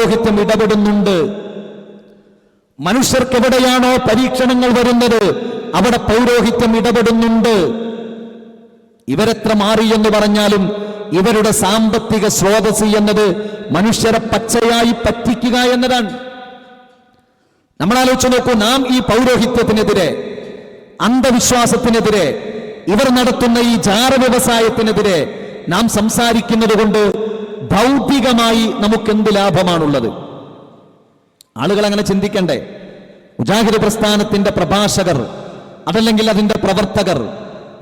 പൗരോഹിത്യം ഇടപെടുന്നുണ്ട്. മനുഷ്യർക്ക് എവിടെയാണോ പരീക്ഷണങ്ങൾ വരുന്നത് അവിടെ പൗരോഹിത്യം ഇടപെടുന്നുണ്ട്. ഇവരെത്ര മാറി എന്ന് പറഞ്ഞാലും ഇവരുടെ സാമ്പത്തിക സ്രോതസ് എന്നത് മനുഷ്യരെ പച്ചയായി പറ്റിക്കുക എന്നതാണ്. നമ്മൾ ആലോചിച്ച് നോക്കൂ നാം ഈ പൗരോഹിത്യത്തിനെതിരെ അന്ധവിശ്വാസത്തിനെതിരെ ഇവർ നടത്തുന്ന ഈ ജാറ വ്യവസായത്തിനെതിരെ നാം സംസാരിക്കുന്നത് കൊണ്ട് ഭൗതികമായി നമുക്ക് എന്ത് ലാഭമാണുള്ളത്? ആളുകൾ അങ്ങനെ ചിന്തിക്കണ്ടേ. മുജാഹിദ് പ്രസ്ഥാനത്തിന്റെ പ്രഭാഷകർ അതല്ലെങ്കിൽ അതിന്റെ പ്രവർത്തകർ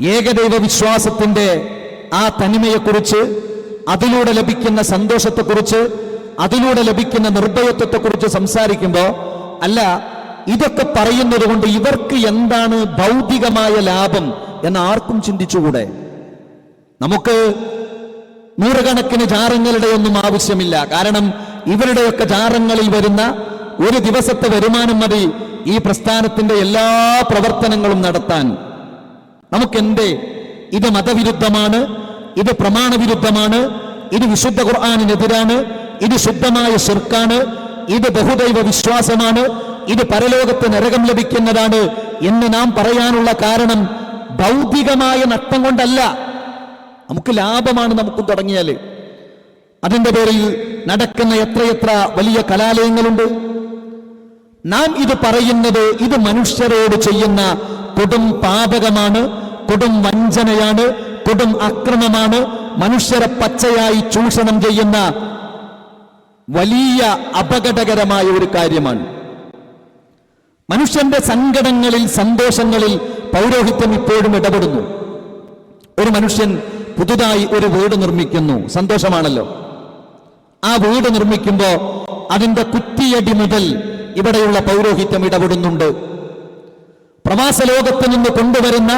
ഏകദൈവ വിശ്വാസത്തിന്റെ ആ തനിമയെക്കുറിച്ച് അതിലൂടെ ലഭിക്കുന്ന സന്തോഷത്തെക്കുറിച്ച് അതിലൂടെ ലഭിക്കുന്ന നിർഭയത്വത്തെക്കുറിച്ച് സംസാരിക്കുമ്പോൾ അല്ല ഇതൊക്കെ പറയുന്നത് കൊണ്ട് ഇവർക്ക് എന്താണ് ഭൗതികമായ ലാഭം എന്ന് ആർക്കും ചിന്തിച്ചുകൂടെ? നമുക്ക് നൂറുകണക്കിന് ജാറങ്ങളുടെ ഒന്നും ആവശ്യമില്ല. കാരണം ഇവരുടെയൊക്കെ ജാറങ്ങളിൽ വരുന്ന ഒരു ദിവസത്തെ വരുമാനം മതി ഈ പ്രസ്ഥാനത്തിന്റെ എല്ലാ പ്രവർത്തനങ്ങളും നടത്താൻ. നമുക്കെന്തേ? ഇത് മതവിരുദ്ധമാണ് ഇത് പ്രമാണവിരുദ്ധമാണ് ഇത് വിശുദ്ധ ഖുർആാനിനെതിരാണ് ഇത് ശുദ്ധമായ ശിർക്കാണ് ഇത് ബഹുദൈവ വിശ്വാസമാണ് ഇത് പരലോകത്ത് നരകം ലഭിക്കുന്നതാണ് എന്ന് നാം പറയാനുള്ള കാരണം ഭൗതികമായ നഷ്ടം കൊണ്ടല്ല. നമുക്ക് ലാഭമാണ് നമുക്ക് തുടങ്ങിയാൽ അതിന്റെ പേരിൽ നടക്കുന്ന എത്രയെത്ര വലിയ കലാലയങ്ങളുണ്ട്. നാം ഇത് പറയുന്നത് ഇത് മനുഷ്യരോട് ചെയ്യുന്ന കൊടും പാപകമാണ് കൊടും വഞ്ചനയാണ് കൊടും അക്രമമാണ്. മനുഷ്യരെ പച്ചയായി ചൂഷണം ചെയ്യുന്ന വലിയ അപകടകരമായ ഒരു കാര്യമാണ്. മനുഷ്യന്റെ സങ്കടങ്ങളിൽ സന്തോഷങ്ങളിൽ പൗരോഹിത്യം ഇപ്പോഴും ഇടപെടുന്നു. ഒരു മനുഷ്യൻ പുതുതായി ഒരു വീട് നിർമ്മിക്കുന്നു. സന്തോഷമാണല്ലോ. ആ വീട് നിർമ്മിക്കുമ്പോൾ അതിന്റെ കുറ്റിയടി മുതൽ ഇവിടെയുള്ള പൗരോഹിത്യം ഇടപെടുന്നുണ്ട്. പ്രവാസ ലോകത്ത് നിന്ന് കൊണ്ടുവരുന്ന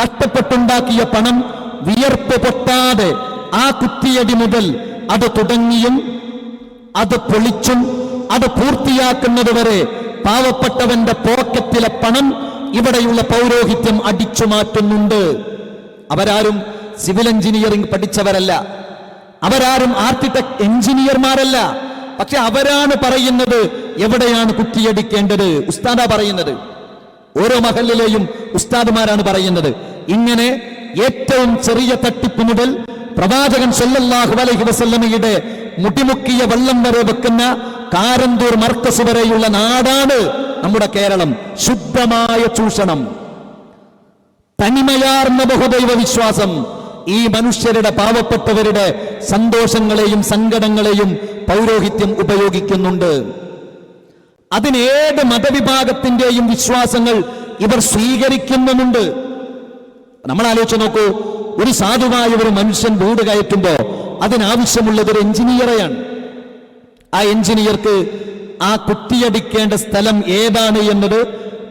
കഷ്ടപ്പെട്ടുണ്ടാക്കിയ പണം വിയർപ്പ് പൊട്ടാതെ ആ കുത്തിയടി മുതൽ അത് തുടങ്ങിയും അത് പൊളിച്ചും അത് പൂർത്തിയാക്കുന്നത് വരെ പാവപ്പെട്ടവന്റെ പോക്കറ്റിലെ പണം ഇവിടെയുള്ള പൗരോഹിത്യം അടിച്ചു മാറ്റുന്നുണ്ട്. അവരാരും സിവിൽ എഞ്ചിനീയറിംഗ് പഠിച്ചവരല്ല. അവരാരും ആർക്കിടെക്ട് എഞ്ചിനീയർമാരല്ല. പക്ഷെ അവരാണ് പറയുന്നത് എവിടെയാണ് കുറ്റിയടിക്കേണ്ടത്? ഉസ്താദ പറയുന്നത്. ഓരോ മഹലിലെയും ഉസ്താദുമാരാണ് പറയുന്നത്. ഇങ്ങനെ ഏറ്റവും ചെറിയ തട്ടിപ്പ് മുതൽ പ്രവാചകൻ സല്ലല്ലാഹു അലൈഹി വസല്ലമയുടെ മുടിമുക്കിയ വെള്ളം വരെ വെക്കുന്ന കാരന്തൂർ മർക്കസ് വരെയുള്ള നാടാണ് നമ്മുടെ കേരളം. ശുദ്ധമായ ചൂഷണം. തനിമയാർന്ന ബഹുദൈവ വിശ്വാസം. ഈ മനുഷ്യരുടെ പാവപ്പെട്ടവരുടെ സന്തോഷങ്ങളെയും സങ്കടങ്ങളെയും പൗരോഹിത്യം ഉപയോഗിക്കുന്നുണ്ട്. അതിനേത് മതവിഭാഗത്തിന്റെയും വിശ്വാസങ്ങൾ ഇവർ സ്വീകരിക്കുന്നുമുണ്ട്. നമ്മൾ ആലോചിച്ച് നോക്കൂ ഒരു സാധുവായ ഒരു മനുഷ്യൻ വീട് കയറ്റുമ്പോ അതിനാവശ്യമുള്ളത് ഒരു എഞ്ചിനീയറെയാണ്. ആ എഞ്ചിനീയർക്ക് ആ കുത്തിയടിക്കേണ്ട സ്ഥലം ഏതാണ് എന്നത്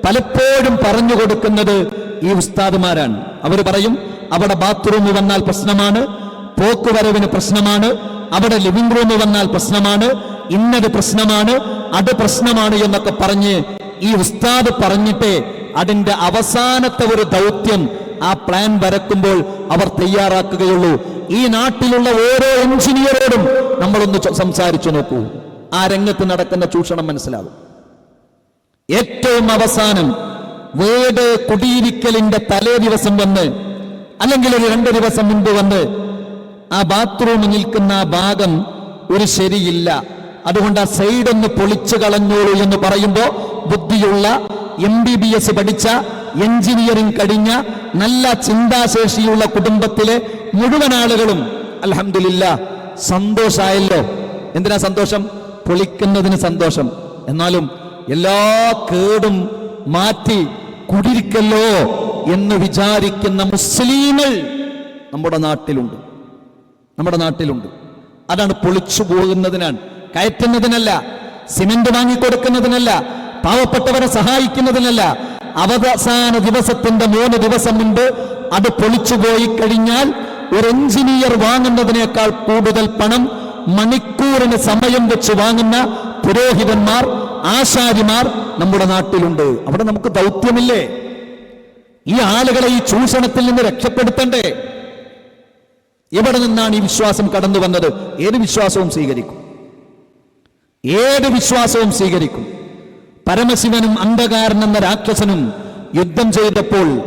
പലപ്പോഴും പറഞ്ഞു കൊടുക്കുന്നത് ഈ ഉസ്താദുമാരാണ്. അവർ പറയും അവിടെ ബാത്റൂം വന്നാൽ പ്രശ്നമാണ് പോക്കുവരവിന് പ്രശ്നമാണ് അവിടെ ലിവിംഗ് റൂം വന്നാൽ പ്രശ്നമാണ് ഇന്നത് പ്രശ്നമാണ് അത് പ്രശ്നമാണ് എന്നൊക്കെ പറഞ്ഞ് ഈ ഉസ്താദ് പറഞ്ഞിട്ട് അതിന്റെ അവസാനത്തെ ഒരു ദൗത്യം ആ പ്ലാൻ വരക്കുമ്പോൾ അവർ തയ്യാറാക്കുകയുള്ളൂ. ഈ നാട്ടിലുള്ള ഓരോ എഞ്ചിനീയറോടും നമ്മളൊന്ന് സംസാരിച്ചു നോക്കൂ. ആ രംഗത്ത് നടക്കുന്ന ചൂഷണം മനസ്സിലാവും. ഏറ്റവും അവസാനം വീട് കുടിയിരിക്കലിന്റെ തലേ ദിവസം വന്ന് അല്ലെങ്കിൽ ഒരു രണ്ട് ദിവസം മുൻപ് വന്ന് ആ ബാത്റൂമിൽ നിൽക്കുന്ന ആ ഭാഗം ഒരു ശരിയില്ല. അതുകൊണ്ട് ആ സൈഡ് ഒന്ന് പൊളിച്ചു കളഞ്ഞോളൂ എന്ന് പറയുമ്പോൾ ബുദ്ധിയുള്ള എം ബി ബി എസ് പഠിച്ച എഞ്ചിനീയറിംഗ് കഴിഞ്ഞ നല്ല ചിന്താശേഷിയുള്ള കുടുംബത്തിലെ മുഴുവൻ ആളുകളും അലഹമില്ല സന്തോഷമായല്ലോ എന്തിനാ സന്തോഷം? പൊളിക്കുന്നതിന് സന്തോഷം. എന്നാലും എല്ലാ കേടും മാറ്റി കുടിരിക്കല്ലോ എന്ന് വിചാരിക്കുന്ന മുസ്ലിങ്ങൾ നമ്മുടെ നാട്ടിലുണ്ട്. നമ്മുടെ നാട്ടിലുണ്ട്. അതാണ് പൊളിച്ചു പോകുന്നതിനാണ്. കയറ്റുന്നതിനല്ല സിമെന്റ് വാങ്ങിക്കൊടുക്കുന്നതിനല്ല പാവപ്പെട്ടവരെ സഹായിക്കുന്നതിനല്ല. അവസാന ദിവസത്തിന്റെ മൂന്ന് ദിവസം മുൻപ് അത് പൊളിച്ചു പോയി കഴിഞ്ഞാൽ ഒരു എഞ്ചിനീയർ വാങ്ങുന്നതിനേക്കാൾ കൂടുതൽ പണം മണിക്കൂറിന് സമയം വെച്ച് വാങ്ങുന്ന പുരോഹിതന്മാർ ആശാരിമാർ നമ്മുടെ നാട്ടിലുണ്ട്. അവിടെ നമുക്ക് ദൗത്യമില്ലേ? ഈ ആളുകളെ ഈ ചൂഷണത്തിൽ നിന്ന് രക്ഷപ്പെടുത്തണ്ടേ? എവിടെ നിന്നാണ് ഈ വിശ്വാസം കടന്നു വന്നത്? ഏത് വിശ്വാസവും സ്വീകരിക്കും. ഏത് വിശ്വാസവും സ്വീകരിക്കും. പരമശിവനും അന്ധകാരൻ എന്ന രാക്ഷസനും യുദ്ധം ചെയ്തപ്പോൾ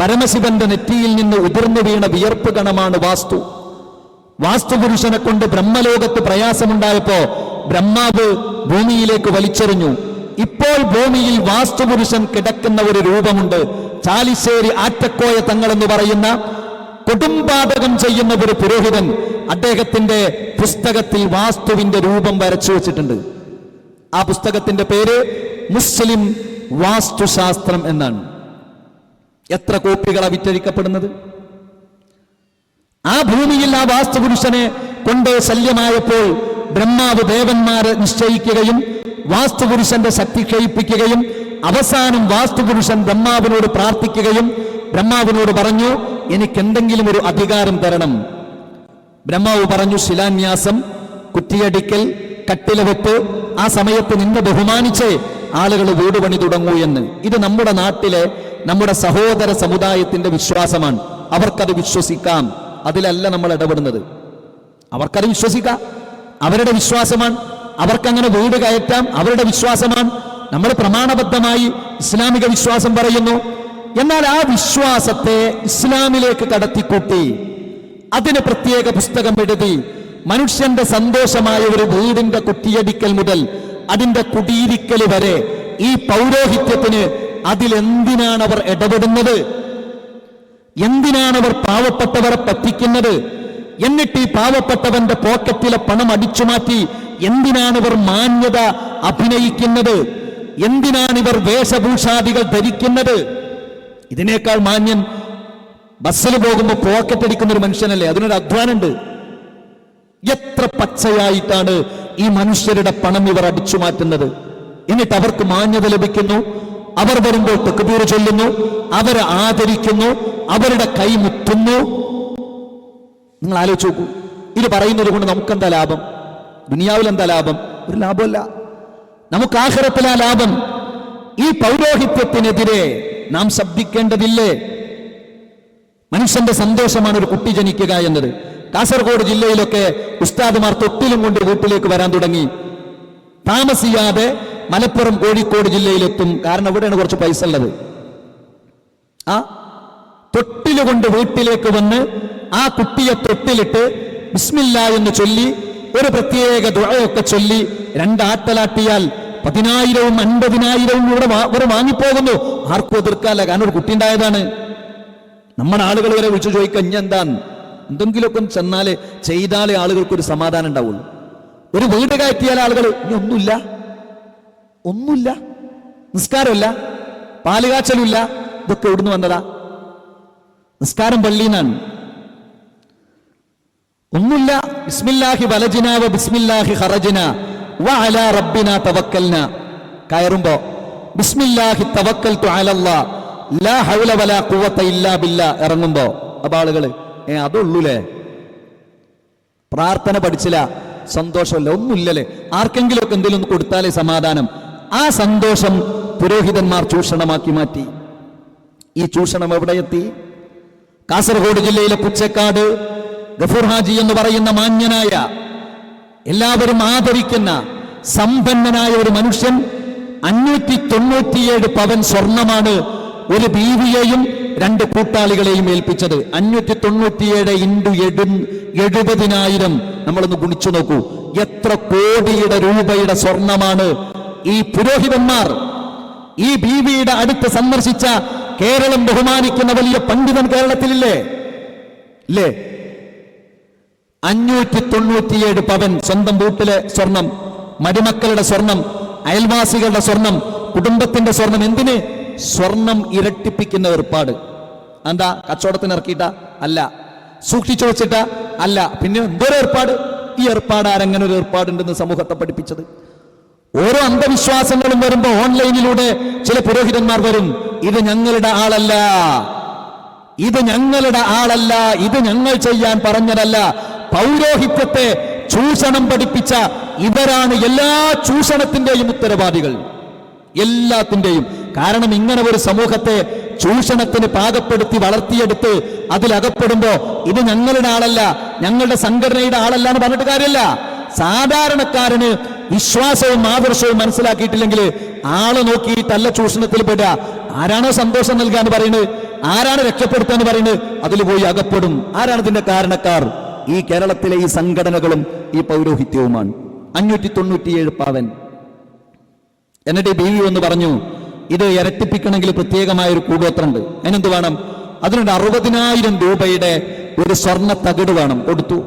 പരമശിവന്റെ നെറ്റിയിൽ നിന്ന് ഉതിർന്നു വീണ വിയർപ്പ് കണമാണ് വാസ്തു. വാസ്തുപുരുഷനെ കൊണ്ട് ബ്രഹ്മലോകത്ത് പ്രയാസമുണ്ടായപ്പോ ബ്രഹ്മാവ് ഭൂമിയിലേക്ക് വലിച്ചെറിഞ്ഞു. ഇപ്പോൾ ഭൂമിയിൽ വാസ്തുപുരുഷൻ കിടക്കുന്ന ഒരു രൂപമുണ്ട്. ചാലിശ്ശേരി ആറ്റക്കോയ തങ്ങൾ എന്ന് പറയുന്ന കൊടുമ്പാതകം ചെയ്യുന്ന ഒരു പുരോഹിതൻ അദ്ദേഹത്തിന്റെ പുസ്തകത്തിൽ വാസ്തുവിന്റെ രൂപം വരച്ചു വെച്ചിട്ടുണ്ട്. ആ പുസ്തകത്തിന്റെ പേര് മുസ്ലിം വാസ്തുശാസ്ത്രം എന്നാണ്. എത്ര കോപ്പികളാണ് വിറ്റഴിക്കപ്പെടുന്നത്? ആ ഭൂമിയിൽ ആ വാസ്തുപുരുഷനെ കൊണ്ട് ശല്യമായപ്പോൾ ബ്രഹ്മാവ് ദേവന്മാരെ നിശ്ചയിക്കുകയും വാസ്തുപുരുഷന്റെ ശക്തി ക്ഷയിപ്പിക്കുകയും അവസാനം വാസ്തുപുരുഷൻ ബ്രഹ്മാവിനോട് പ്രാർത്ഥിക്കുകയും ബ്രഹ്മാവിനോട് പറഞ്ഞു എനിക്ക് എന്തെങ്കിലും ഒരു അധികാരം തരണം. ബ്രഹ്മാവ് പറഞ്ഞു ശിലാന്യാസം കുറ്റിയടിക്കൽ കട്ടിലവെപ്പ് ആ സമയത്ത് നിന്നെ ബഹുമാനിച്ച് ആളുകൾ വീട് പണി തുടങ്ങൂ എന്ന്. ഇത് നമ്മുടെ നാട്ടിലെ നമ്മുടെ സഹോദര സമുദായത്തിന്റെ വിശ്വാസമാണ്. അവർക്കത് വിശ്വസിക്കാം. അതിലല്ല നമ്മൾ ഇടപെടുന്നത്. അവർക്കത് വിശ്വസിക്കാം. അവരുടെ വിശ്വാസമാണ്. അവർക്കങ്ങനെ വീട് കയറ്റാം. അവരുടെ വിശ്വാസമാണ്. നമ്മൾ പ്രമാണബദ്ധമായി ഇസ്ലാമിക വിശ്വാസം പറയുന്നു. എന്നാൽ ആ വിശ്വാസത്തെ ഇസ്ലാമിലേക്ക് കടത്തിക്കൂട്ടി. അതിന് പ്രത്യേക പുസ്തകം എഴുതി. മനുഷ്യന്റെ സന്തോഷമായ ഒരു വീടിന്റെ കുട്ടിയടിക്കൽ മുതൽ അതിന്റെ കുടിയിരിക്കൽ വരെ ഈ പൗരോഹിത്യത്തിന് അതിലെന്തിനാണ് അവർ ഇടപെടുന്നത്? എന്തിനാണ് അവർ പാവപ്പെട്ടവരെ പറ്റിക്കുന്നത്? എന്നിട്ട് ഈ പാവപ്പെട്ടവന്റെ പോക്കറ്റിലെ പണം അടിച്ചു മാറ്റി എന്തിനാണ് ഇവർ മാന്യത അഭിനയിക്കുന്നത്? എന്തിനാണ് ഇവർ വേഷഭൂഷാദികൾ ധരിക്കുന്നത്? ഇതിനേക്കാൾ മാന്യൻ ബസ്സിൽ പോകുമ്പോൾ പോക്കറ്റ് അടിക്കുന്ന ഒരു മനുഷ്യനല്ലേ? അതിനൊരു അധ്വാനമുണ്ട്. എത്ര പച്ചയായിട്ടാണ് ഈ മനുഷ്യരുടെ പണം ഇവർ അടിച്ചു മാറ്റുന്നത്? എന്നിട്ട് അവർക്ക് മാന്യത ലഭിക്കുന്നു. അവർ വരുമ്പോൾ തെക്കുപീർ ചൊല്ലുന്നു. അവരെ ആദരിക്കുന്നു. അവരുടെ കൈ മുത്തുന്നു. നിങ്ങൾ ആലോചിച്ച് നോക്കൂ. ഇത് പറയുന്നത് കൊണ്ട് നമുക്കെന്താ ലാഭം? ദുനിയാവിൽ എന്താ ലാഭം? ഒരു ലാഭമല്ല. നമുക്ക് ആഹ്റത്തിലാ ലാഭം. ഈ പൗരോഹിത്യത്തിനെതിരെ നാം ശബ്ദിക്കേണ്ടതില്ലേ? മനുഷ്യന്റെ സന്തോഷമാണ് ഒരു കുട്ടി ജനിക്കുക എന്നത്. കാസർഗോഡ് ജില്ലയിലൊക്കെ ഉസ്താദുമാർ തൊട്ടിലും കൊണ്ട് വീട്ടിലേക്ക് വരാൻ തുടങ്ങി. താമസിയാതെ മലപ്പുറം കോഴിക്കോട് ജില്ലയിലെത്തും. കാരണം അവിടെയാണ് കുറച്ച് പൈസ ഉള്ളത്. ആ? തൊട്ടിലുകൊണ്ട് വീട്ടിലേക്ക് വന്ന് ആ കുട്ടിയെ തൊട്ടിലിട്ട് ബിസ്മില്ല എന്ന് ചൊല്ലി ഒരു പ്രത്യേക ദുഴയൊക്കെ ചൊല്ലി രണ്ടാട്ടലാട്ടിയാൽ പതിനായിരവും അൻപതിനായിരവും ഇവിടെ ഇവർ വാങ്ങിപ്പോകുന്നു. ആർക്കും എതിർക്കാല്ല കാരണം ഒരു കുട്ടി ഉണ്ടായതാണ്. നമ്മുടെ ആളുകൾ വരെ വിളിച്ചു ചോദിക്കുക എന്താ എന്തെങ്കിലുമൊക്കെ ചെന്നാൽ ചെയ്താലേ ആളുകൾക്ക് ഒരു സമാധാനം ഉണ്ടാവുള്ളൂ. ഒരു വീട് കയറ്റിയാൽ ആളുകൾ ഇനി ഒന്നുമില്ല ഒന്നുമില്ല നിസ്കാരമില്ല പാലുകാച്ചലുമില്ല ഇതൊക്കെ എവിടുന്ന് വന്നതാ? നിസ്കാരം പള്ളിന്നാണ് ഒന്നുമില്ല. ബിസ്മില്ലാഹി വലജിന ബിസ്മില്ലാഹി ഹറജിന വ റബ്ബിന തവക്കൽന. കയറുമ്പോ ബിസ്മില്ലാഹി തവക്കൽതു അലല്ലാ. ലാ ഹൗല വലാ ഖുവത ഇല്ലാ ബില്ലാ ഇറങ്ങുമ്പോ അപ്പൊ ആളുകൾ ഏ അതുള്ളൂലേ. പ്രാർത്ഥന പഠിച്ചില്ല സന്തോഷമല്ല ഒന്നുമില്ലല്ലേ. ആർക്കെങ്കിലുമൊക്കെ എന്തെങ്കിലും ഒന്ന് കൊടുത്താലേ സമാധാനം. ആ സന്തോഷം പുരോഹിതന്മാർ ചൂഷണമാക്കി മാറ്റി. ഈ ചൂഷണം എവിടെ എത്തി? കാസർഗോഡ് ജില്ലയിലെ പുച്ചക്കാട് ഗഫൂർ ഹാജി എന്ന് പറയുന്ന മാന്യനായ എല്ലാവരും ആദരിക്കുന്ന സമ്പന്നനായ ഒരു മനുഷ്യൻ അഞ്ഞൂറ്റി തൊണ്ണൂറ്റിയേഴ് പവൻ സ്വർണമാണ് ഒരു ബീവിയെയും രണ്ട് കൂട്ടാളികളെയും ഏൽപ്പിച്ചത്. അഞ്ഞൂറ്റി തൊണ്ണൂറ്റിയേഴ് ഇൻഡു എഴു എഴുപതിനായിരം നമ്മളൊന്ന് ഗുണിച്ചു നോക്കൂ. എത്ര കോടിയുടെ രൂപയുടെ സ്വർണമാണ് ഈ പുരോഹിതന്മാർ ഈ ബീവിയുടെ അടുത്ത് സന്ദർശിച്ച കേരളം ബഹുമാനിക്കുന്ന വലിയ പണ്ഡിതൻ കേരളത്തിലില്ലേ? ഇല്ലേ? അഞ്ഞൂറ്റി തൊണ്ണൂറ്റിയേഴ് പവൻ സ്വന്തം വീട്ടിലെ സ്വർണം മരുമക്കളുടെ സ്വർണം അയൽവാസികളുടെ സ്വർണം കുടുംബത്തിന്റെ സ്വർണം എന്തിന്? സ്വർണം ഇരട്ടിപ്പിക്കുന്ന ഏർപ്പാട്. എന്താ കച്ചവടത്തിന് ഇറക്കിയിട്ട? അല്ല. സൂക്ഷിച്ചു വെച്ചിട്ട? അല്ല. പിന്നെ എന്തൊരു ഏർപ്പാട്? ഈ ഏർപ്പാട് ആരെങ്ങനെ ഒരു ഏർപ്പാടുണ്ടെന്ന് സമൂഹത്തെ പഠിപ്പിച്ചത്? ഓരോ അന്ധവിശ്വാസങ്ങളും വരുമ്പോ ഓൺലൈനിലൂടെ ചില പുരോഹിതന്മാർ വരും. ഇത് ഞങ്ങളുടെ ആളല്ല. ഇത് ഞങ്ങളുടെ ആളല്ല. ഇത് ഞങ്ങൾ ചെയ്യാൻ പറഞ്ഞതല്ല. പൗരോഹിത്യത്തെ ചൂഷണം പഠിപ്പിച്ച ഇവരാണ് എല്ലാ ചൂഷണത്തിന്റെയും ഉത്തരവാദികൾ. എല്ലാത്തിന്റെയും കാരണം ഇങ്ങനെ ഒരു സമൂഹത്തെ ചൂഷണത്തിന് പാകപ്പെടുത്തി വളർത്തിയെടുത്ത് അതിലകപ്പെടുമ്പോ ഇത് ഞങ്ങളുടെ ആളല്ല ഞങ്ങളുടെ സംഘടനയുടെ ആളല്ല എന്ന് പറഞ്ഞിട്ട് കാര്യമല്ല സാധാരണക്കാരന് വിശ്വാസവും ആദർശവും മനസ്സിലാക്കിയിട്ടില്ലെങ്കിൽ ആൾ നോക്കിയിട്ടല്ല ചൂഷണത്തിൽ പെടുക. ആരാണോ സന്തോഷം നൽകാന്ന് പറയുന്നത് ആരാണ് രക്ഷപ്പെടുത്താന്ന് പറയുന്നത് അതിൽ പോയി അകപ്പെടും. ആരാണ് ഇതിന്റെ കാരണക്കാർ? ഈ കേരളത്തിലെ ഈ സംഘടനകളും ഈ പൗരോഹിത്യവുമാണ്. അഞ്ഞൂറ്റി തൊണ്ണൂറ്റിയേഴ് പാവൻ. എന്നിട്ട് ബി വി ഒന്ന് പറഞ്ഞു ഇത് ഇരട്ടിപ്പിക്കണമെങ്കിൽ പ്രത്യേകമായ ഒരു കൂടോത്രണ്ട് അതിനെന്ത് വേണം? അതിനുണ്ട് അറുപതിനായിരം രൂപയുടെ ഒരു സ്വർണ തകിട് വേണം. കൊടുത്തു.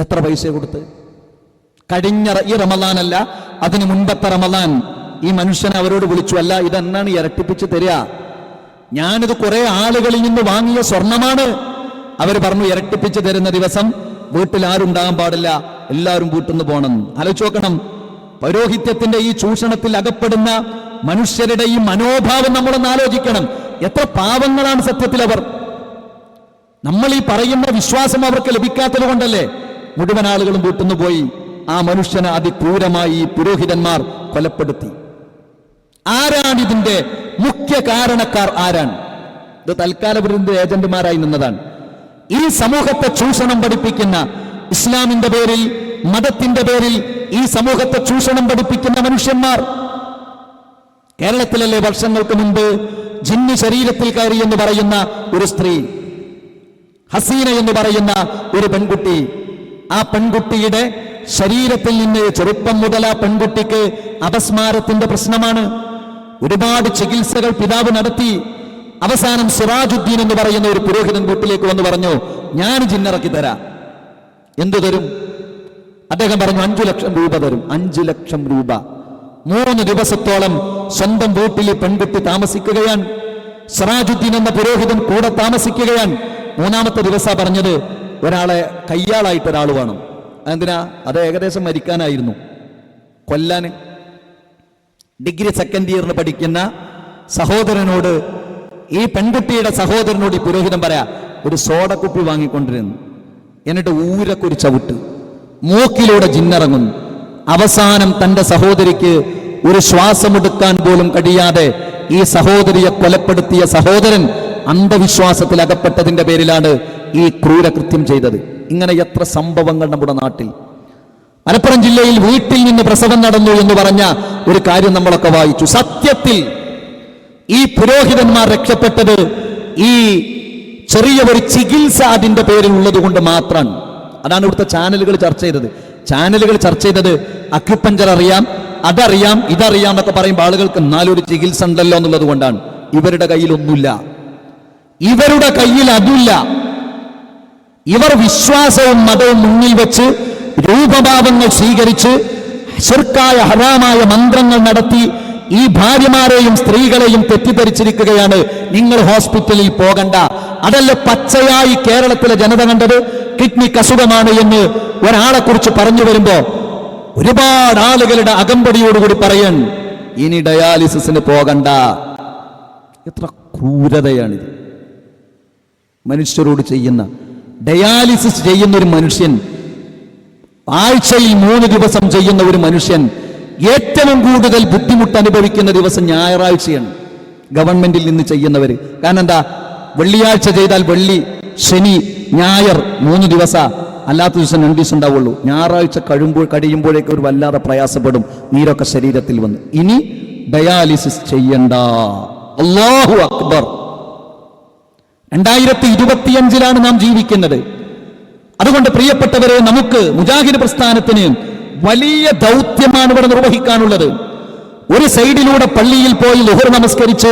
എത്ര പൈസ കൊടുത്ത്? കഴിഞ്ഞ ഈ റമദാനല്ല അതിന് മുൻപത്തെ റമദാൻ. ഈ മനുഷ്യനെ അവരോട് വിളിച്ചു അല്ല ഇതെന്നാണ് ഇരട്ടിപ്പിച്ച് തരിക? ഞാനിത് കുറെ ആളുകളിൽ നിന്ന് വാങ്ങിയ സ്വർണമാണ് അവർ പറഞ്ഞു ഇരട്ടിപ്പിച്ച് തരുന്ന ദിവസം വീട്ടിൽ ആരും ഉണ്ടാകാൻ പാടില്ല എല്ലാവരും വീട്ടിൽ പോകണം. ആലോചിച്ച് നോക്കണം പൗരോഹിത്യത്തിന്റെ ഈ ചൂഷണത്തിൽ അകപ്പെടുന്ന മനുഷ്യരുടെ ഈ മനോഭാവം നമ്മളൊന്ന് ആലോചിക്കണം. എത്ര പാവങ്ങളാണ് സത്യത്തിൽ അവർ. നമ്മൾ ഈ പറയുന്ന വിശ്വാസം അവർക്ക് ലഭിക്കാത്തത് കൊണ്ടല്ലേ മുഴുവൻ ആളുകളും വീട്ടുന്നു പോയി ആ മനുഷ്യനെ അതിക്രൂരമായി ഈ പുരോഹിതന്മാർ കൊലപ്പെടുത്തി. ആരാണ് ഇതിന്റെ മുഖ്യ കാരണക്കാർ? ആരാണ്? ഇത് തൽക്കാല ഏജന്റുമാരായി നിന്നതാണ്. ഈ സമൂഹത്തെ ചൂഷണം പഠിപ്പിക്കുന്ന ഇസ്ലാമിന്റെ പേരിൽ മതത്തിന്റെ പേരിൽ ഈ സമൂഹത്തെ ചൂഷണം പഠിപ്പിക്കുന്ന മനുഷ്യന്മാർ. കേരളത്തിലല്ലേ വർഷങ്ങൾക്ക് മുമ്പ് ജിന്നി ശരീരത്തിൽ കയറി എന്ന് പറയുന്ന ഒരു സ്ത്രീ ഹസീന എന്ന് പറയുന്ന ഒരു പെൺകുട്ടി. ആ പെൺകുട്ടിയുടെ ശരീരത്തിൽ നിന്ന് ചെറുപ്പം മുതൽ ആ പെൺകുട്ടിക്ക് അപസ്മാരത്തിന്റെ പ്രശ്നമാണ്. ഒരുപാട് ചികിത്സകൾ പിതാവ് നടത്തി. അവസാനം സിറാജുദ്ദീൻ എന്ന് പറയുന്ന ഒരു പുരോഹിതൻ വീട്ടിലേക്ക് വന്ന് പറഞ്ഞു ഞാൻ ജിന്നിറക്കി തരാം. എന്തു തരും? അദ്ദേഹം പറഞ്ഞു അഞ്ചു ലക്ഷം രൂപ തരും. അഞ്ചു ലക്ഷം രൂപ. മൂന്ന് ദിവസത്തോളം സ്വന്തം വീട്ടിൽ പെൺകുട്ടി താമസിക്കുകയാണ്. സിറാജുദ്ദീൻ എന്ന പുരോഹിതൻ കൂടെ താമസിക്കുകയാണ്. മൂന്നാമത്തെ ദിവസം പറഞ്ഞത് ഒരാളെ കയ്യാളായിട്ട് ഒരാൾ വേണം. എന്തിനാ അത് ഏകദേശം മരിക്കാനായിരുന്നു. കൊല്ലാന്. ഡിഗ്രി സെക്കൻഡ് ഇയറിന് പഠിക്കുന്ന സഹോദരനോട് ഈ പെൺകുട്ടിയുടെ സഹോദരനോട് ഈ പുരോഹിതൻ പറയാ ഒരു സോഡ കുപ്പി വാങ്ങിക്കൊണ്ടിരുന്നു. എന്നിട്ട് ഊരക്കൊരു ചവിട്ട്. മൂക്കിലൂടെ ജിന്നിറങ്ങുന്നു. അവസാനം തന്റെ സഹോദരിക്ക് ഒരു ശ്വാസമെടുക്കാൻ പോലും കഴിയാതെ ഈ സഹോദരിയെ കൊലപ്പെടുത്തിയ സഹോദരൻ അന്ധവിശ്വാസത്തിൽ അകപ്പെട്ടതിന്റെ പേരിലാണ് ഈ ക്രൂരകൃത്യം ചെയ്തത്. ഇങ്ങനെ എത്ര സംഭവങ്ങൾ നമ്മുടെ നാട്ടിൽ. മലപ്പുറം ജില്ലയിൽ വീട്ടിൽ നിന്ന് പ്രസവം നടന്നു എന്ന് പറഞ്ഞ ഒരു കാര്യം നമ്മളൊക്കെ വായിച്ചു. സത്യത്തിൽ ഈ പുരോഹിതന്മാർ രക്ഷപ്പെട്ടത് ഈ ചെറിയ ഒരു ചികിത്സ അതിന്റെ പേരിൽ ഉള്ളത് കൊണ്ട് മാത്രമാണ്. അതാണ് ഇവിടുത്തെ ചാനലുകൾ ചർച്ച ചെയ്തത്. ചാനലുകൾ ചർച്ച ചെയ്തത് അക്യുപഞ്ചർ അറിയാം അതറിയാം ഇതറിയാം എന്നൊക്കെ പറയുമ്പോൾ ആളുകൾക്ക് എന്നാലും ഒരു ചികിത്സ ഉണ്ടല്ലോ എന്നുള്ളത് കൊണ്ടാണ്. ഇവരുടെ കയ്യിൽ ഒന്നുമില്ല. ഇവരുടെ കയ്യിൽ അതില്ല ഇവർ വിശ്വാസവും മതവും മുന്നിൽ വെച്ച് രൂപഭാവങ്ങൾ സ്വീകരിച്ച് ശിർക്കായ ഹറാമായ മന്ത്രങ്ങൾ നടത്തി ഈ ഭാര്യമാരെയും സ്ത്രീകളെയും തെറ്റിദ്ധരിച്ചിരിക്കുകയാണ് നിങ്ങൾ ഹോസ്പിറ്റലിൽ പോകണ്ട. അതല്ല പച്ചയായി കേരളത്തിലെ ജനത കണ്ടത് കിഡ്നിക്ക് അസുഖമാണ് എന്ന് ഒരാളെ കുറിച്ച് പറഞ്ഞു വരുമ്പോ ഒരുപാട് ആളുകളുടെ അകമ്പടിയോടുകൂടി പറയൻ ഇനി ഡയാലിസിന് പോകണ്ട. എത്ര ക്രൂരതയാണിത്. മനുഷ്യരോട് ചെയ്യുന്ന ഡയാലിസിസ് ചെയ്യുന്ന ഒരു മനുഷ്യൻ ആഴ്ചയിൽ മൂന്ന് ദിവസം ചെയ്യുന്ന ഒരു മനുഷ്യൻ ഏറ്റവും കൂടുതൽ ബുദ്ധിമുട്ട് അനുഭവിക്കുന്ന ദിവസം ഞായറാഴ്ചയാണ് ഗവൺമെന്റിൽ നിന്ന് ചെയ്യുന്നവർ കാരണം എന്താ? വെള്ളിയാഴ്ച ചെയ്താൽ വെള്ളി ശനി ഞായർ മൂന്ന് ദിവസ. അല്ലാത്ത ദിവസം രണ്ട് ദിവസം ഉണ്ടാവുള്ളൂ. ഞായറാഴ്ച കഴിയുമ്പോൾ കഴിയുമ്പോഴേക്ക് ഒരു വല്ലാതെ പ്രയാസപ്പെടും നീരൊക്കെ ശരീരത്തിൽ വന്ന്. ഇനി ഡയാലിസിസ് ചെയ്യണ്ട. അള്ളാഹു അക്ബർ. രണ്ടായിരത്തി ഇരുപത്തിയഞ്ചിലാണ് നാം ജീവിക്കുന്നത്. അതുകൊണ്ട് പ്രിയപ്പെട്ടവരെ നമുക്ക് മുജാഹിദ് പ്രസ്ഥാനത്തിന് വലിയ ദൗത്യമാണ് ഇവിടെ നിർവഹിക്കാനുള്ളത്. ഒരു സൈഡിലൂടെ പള്ളിയിൽ പോയി ലുഹർ നമസ്കരിച്ച്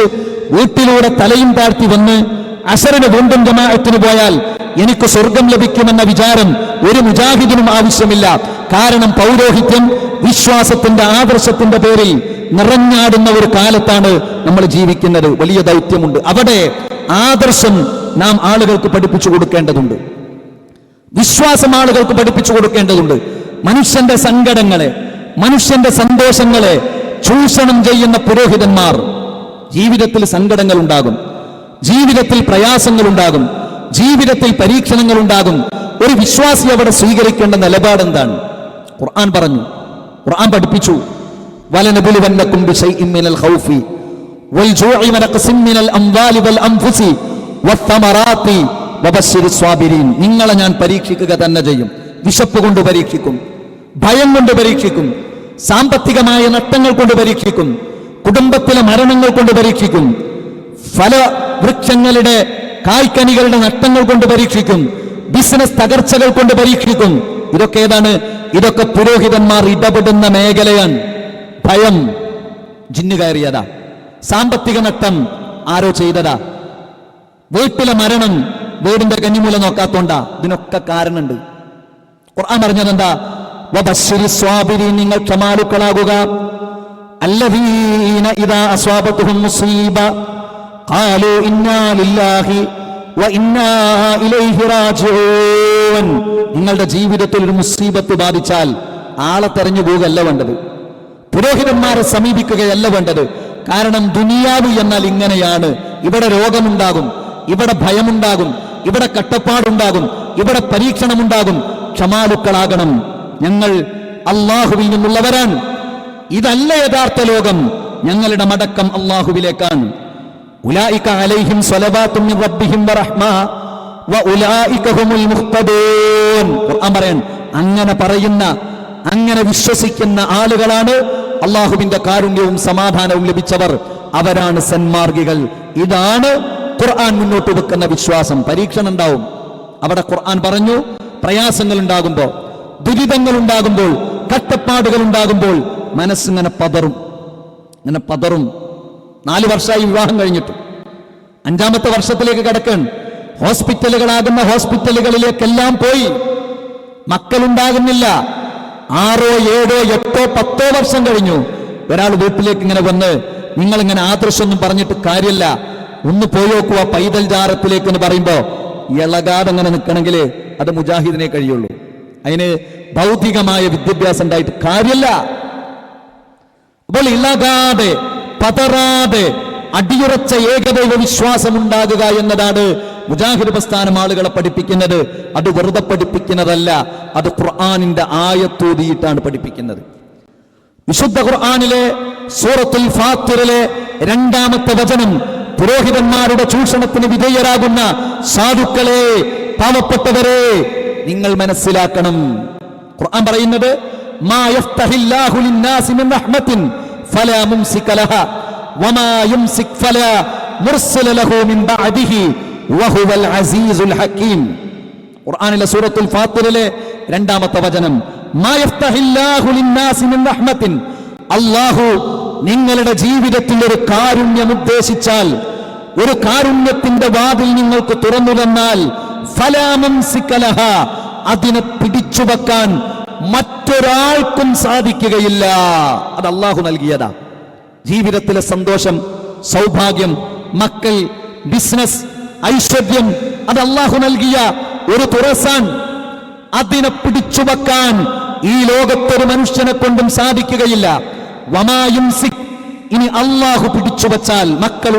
വീട്ടിലൂടെ തലയും താഴ്ത്തി വന്ന് അസറിന് വീണ്ടും ജമാഅത്തിന് പോയാൽ എനിക്ക് സ്വർഗം ലഭിക്കുമെന്ന വിചാരം ഒരു മുജാഹിദിനും ആവശ്യമില്ല. കാരണം പൗരോഹിത്യം വിശ്വാസത്തിന്റെ ആദർശത്തിന്റെ പേരിൽ നിറഞ്ഞാടുന്ന ഒരു കാലത്താണ് നമ്മൾ ജീവിക്കുന്നത്. വലിയ ദൗത്യമുണ്ട്. അവിടെ ആദർശം നാം ആളുകൾക്ക് പഠിപ്പിച്ചു കൊടുക്കേണ്ടതുണ്ട്. വിശ്വാസം ആളുകൾക്ക് പഠിപ്പിച്ചു കൊടുക്കേണ്ടതുണ്ട്. മനുഷ്യന്റെ സങ്കടങ്ങളെ മനുഷ്യന്റെ സന്തോഷങ്ങളെ ചൂഷണം ചെയ്യുന്ന പുരോഹിതന്മാർ ജീവിതത്തിൽ സങ്കടങ്ങൾ ഉണ്ടാകും ജീവിതത്തിൽ പ്രയാസങ്ങൾ ഉണ്ടാകും ജീവിതത്തിൽ പരീക്ഷണങ്ങൾ ഉണ്ടാകും ഒരു വിശ്വാസി അവിടെ സ്വീകരിക്കേണ്ട നിലപാട് എന്താണ്? ഖുർആൻ പറഞ്ഞു. ഖുർആൻ പഠിപ്പിച്ചു. വലനബുലുവന്നക്കും ബിശൈഇൻ മിനൽ ഖൗഫി വനഖസിൻ മിനൽ അംവാലി വൽ അൻഫുസി വത്തമറാത്തി വബശ്ശിരി സ്വാബിരീൻ. നിങ്ങളെ ഞാൻ പരീക്ഷിക്കുക തന്നെ ചെയ്യും. വിശപ്പ് കൊണ്ട് പരീക്ഷിക്കും ഭയം കൊണ്ട് പരീക്ഷിക്കും സാമ്പത്തികമായ നഷ്ടങ്ങൾ കൊണ്ട് പരീക്ഷിക്കും കുടുംബത്തിലെ മരണങ്ങൾ കൊണ്ട് പരീക്ഷിക്കും ഫലവൃക്ഷങ്ങളുടെ കായ്ക്കനികളുടെ നഷ്ടങ്ങൾ കൊണ്ട് പരീക്ഷിക്കും ബിസിനസ് തകർച്ചകൾ കൊണ്ട് പരീക്ഷിക്കും. ഇതൊക്കെ ഏതാണ്? ഇതൊക്കെ പുരോഹിതന്മാർ ഇടപെടുന്ന മേഖലയാണ്. ഭയം ജിന്നു കയറിയതാ. സാമ്പത്തിക നഷ്ടം ആരോ ചെയ്തതാ. വീട്ടിലെ മരണം വീടിന്റെ കന്നിമൂല നോക്കാത്തോണ്ടാ. ഇതിനൊക്കെ കാരണമുണ്ട്. ഖുർആൻ പറഞ്ഞത് എന്താ നിങ്ങൾ ക്ഷമാലുക്കളാകുക. അല്ലദീന ഇദാ അസ്വാബത്തുഹും മുസീബ. ഖാലു ഇന്നാ ലില്ലാഹി വ ഇന്നാ ഇലൈഹി റാജിഊൻ. നിങ്ങളുടെ ജീവിതത്തിൽ ഒരു മുസീബത്ത് ബാധിച്ചാൽ ആളെ തെരഞ്ഞു പോവുകയല്ല വേണ്ടത്. പുരോഹിതന്മാരെ സമീപിക്കുകയല്ല വേണ്ടത്. കാരണം ദുനിയാവ് എന്നാൽ ഇങ്ങനെയാണ്. ഇവിടെ രോഗമുണ്ടാകും ഇവിടെ ഭയമുണ്ടാകും ഇവിടെ കട്ടപ്പാടുണ്ടാകും ഇവിടെ പരീക്ഷണമുണ്ടാകും ക്ഷമാലുക്കളാകണം. ഞങ്ങൾ അള്ളാഹുവിൽ നിന്നുള്ളവരാണ്. ഇതല്ല യഥാർത്ഥ ലോകം. ഞങ്ങളുടെ മടക്കം അള്ളാഹുവിലേക്കാണ് അലൈഹിം വറഹ്മ വ അങ്ങനെ പറയുന്ന അങ്ങനെ വിശ്വസിക്കുന്ന ആളുകളാണ് അള്ളാഹുവിന്റെ കാരുണ്യവും സമാധാനവും ലഭിച്ചവർ. അവരാണ് സന്മാർഗികൾ. ഇതാണ് ഖുർആൻ മുന്നോട്ട് വെക്കുന്ന വിശ്വാസം. പരീക്ഷണം ഉണ്ടാവും അവിടെ ഖുർആൻ പറഞ്ഞു പ്രയാസങ്ങൾ ഉണ്ടാകുമ്പോൾ ദുരിതങ്ങൾ ഉണ്ടാകുമ്പോൾ കഷ്ടപ്പാടുകൾ ഉണ്ടാകുമ്പോൾ മനസ്സിങ്ങനെ പതറും. ഇങ്ങനെ പതറും. നാല് വർഷമായി വിവാഹം കഴിഞ്ഞിട്ട്. അഞ്ചാമത്തെ വർഷത്തിലേക്ക് കിടക്കാൻ. ഹോസ്പിറ്റലുകളാകുന്ന ഹോസ്പിറ്റലുകളിലേക്കെല്ലാം പോയി. മക്കളുണ്ടാകുന്നില്ല. ആറോ ഏഴോ എട്ടോ പത്തോ വർഷം കഴിഞ്ഞു. ഒരാൾ വീട്ടിലേക്ക് ഇങ്ങനെ വന്ന് നിങ്ങൾ ഇങ്ങനെ ആദർശമൊന്നും പറഞ്ഞിട്ട് കാര്യമില്ല. ഒന്ന് പോയി നോക്കുക പൈതൽ ജാരത്തിലേക്ക് എന്ന് പറയുമ്പോ ഇളകാതെ അങ്ങനെ നിൽക്കണമെങ്കിൽ അത് മുജാഹിദിനെ കഴിയുള്ളൂ. അതിന് ഭൗതികമായ വിദ്യാഭ്യാസം ഉണ്ടായിട്ട് കാര്യമില്ല അപ്പോൾ ഇളകാതെ പതറാതെ അടിയുറച്ച ഏകദൈവ വിശ്വാസം ഉണ്ടാകുക എന്നതാണ് മുജാഹിദ് പ്രസ്ഥാനം ആളുകളെ പഠിപ്പിക്കുന്നത്. അത് വെറുതെ പഠിപ്പിക്കുന്നതല്ല അത് ഖുർആാനിന്റെ ആയത്തൂതിയിട്ടാണ് പഠിപ്പിക്കുന്നത്. വിശുദ്ധ ഖുർആാനിലെ സൂറത്തുൽ ഫാത്തിറിലെ രണ്ടാമത്തെ വചനം പുരോഹിതന്മാരുടെ ചൂഷണത്തിന് വിധേയരാകുന്ന സാധുക്കളെ പാവപ്പെട്ടവരെ നിങ്ങൾ മനസ്സിലാക്കണം. ഖുർആൻ പറയുന്നത് മാ യഫ്തഹില്ലാഹു ലിന്നാസി മിൻ റഹ്മത്തിൻ മുംസിക വമാ ലഹു മിൻ വഹുവൽ അസീസുൽ ഖുർആനിലെ സൂറത്തുൽ ഫാത്തിറിലെ രണ്ടാമത്തെ വചനം മാ യഫ്തഹില്ലാഹു ലിന്നാസി മിൻ റഹ്മത്തിൻ. അല്ലാഹു നിങ്ങളുടെ ജീവിതത്തിൽ ഒരു കാരുണ്യം ഉദ്ദേശിച്ചാൽ ഒരു കാരുണ്യത്തിന്റെ വാതിൽ നിങ്ങൾക്ക് തുറന്നു തന്നാൽ അതിനെ പിടിച്ചു വെക്കാൻ മറ്റൊരാൾക്കും സാധിക്കുകയില്ല. അത് അള്ളാഹു നൽകിയതാ. ജീവിതത്തിലെ സന്തോഷം സൗഭാഗ്യം മക്കൾ ബിസിനസ് ഐശ്വര്യം അത് അള്ളാഹു നൽകിയ ഒരു തുറസാൻ അതിനെ പിടിച്ചു വെക്കാൻ ഈ ലോകത്തൊരു മനുഷ്യനെ കൊണ്ടും സാധിക്കുകയില്ല. വമായും സിഖ് ഇനി അള്ളാഹു പിടിച്ചു വച്ചാൽ മക്കൾ